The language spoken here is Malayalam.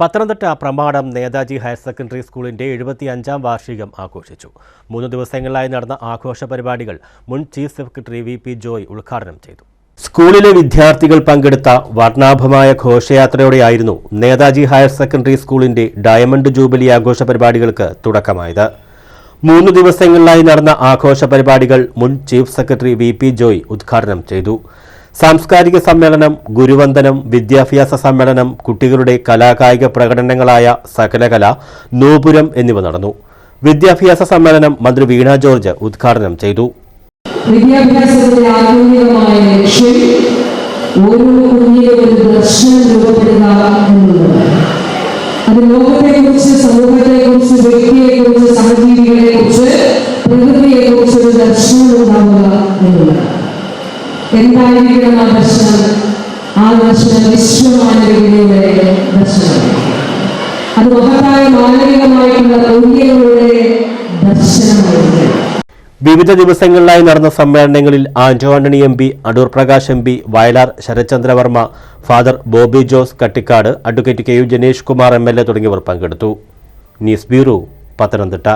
പത്തനംതിട്ട പ്രമാടം നേതാജി ഹയർ സെക്കൻഡറി സ്കൂളിന്റെ എഴുപത്തിയഞ്ചാം വാർഷികം ആഘോഷിച്ചു. മൂന്ന് ദിവസങ്ങളിലായി നടന്ന ആഘോഷ പരിപാടികൾ മുൻ chief secretary V P Joy ഉദ്ഘാടനം ചെയ്തു. സ്കൂളിലെ വിദ്യാർത്ഥികൾ പങ്കെടുത്ത വർണാഭമായ ഘോഷയാത്രയോടെയായിരുന്നു നേതാജി ഹയർ സെക്കൻഡറി സ്കൂളിന്റെ ഡയമണ്ട് ജൂബിലി ആഘോഷ പരിപാടികൾക്ക് തുടക്കമായത്. മൂന്ന് ദിവസങ്ങളിലായി നടന്ന ആഘോഷ പരിപാടികൾ മുൻ chief secretary V P Joy ഉദ്ഘാടനം ചെയ്തു. സാംസ്കാരിക സമ്മേളനം ഗുരുവന്ദനം വിദ്യാഭ്യാസ സമ്മേളനം കുട്ടികളുടെ കലാകായിക പ്രകടനങ്ങളായ സകലകല നൂപുരം എന്നിവ നടന്നു. വിദ്യാഭ്യാസ സമ്മേളനം മന്ത്രി വീണ ജോർജ് ഉദ്ഘാടനം ചെയ്തു. വിദ്യാഭ്യാസത്തിന്റെ ആധുനികമായ ലക്ഷ്യം ഓരോ ഒരു ദർശനം ഉണ്ടാവുക എന്നുള്ളത് എന്തായിരിക്കണം ആ ദർശനം ആ ദർശനം വിശ്വമാനവികതയുടെ ദർശനമാണ് അത് മഹത്തായ മാനവികമായിട്ടുള്ള മൂല്യങ്ങളുടെ ദർശനമായിരിക്കണം വിവിധ ദിവസങ്ങളിലായി നടന്ന സമ്മേളനങ്ങളിൽ Anto Antony M P Adoor Prakash M P Vayalar Sarathchandravarma father Bobby Jose Kattikkad advocate K U Janesh Kumar M L A തുടങ്ങിയവർ പങ്കെടുത്തു. News bureau Pathanamthitta.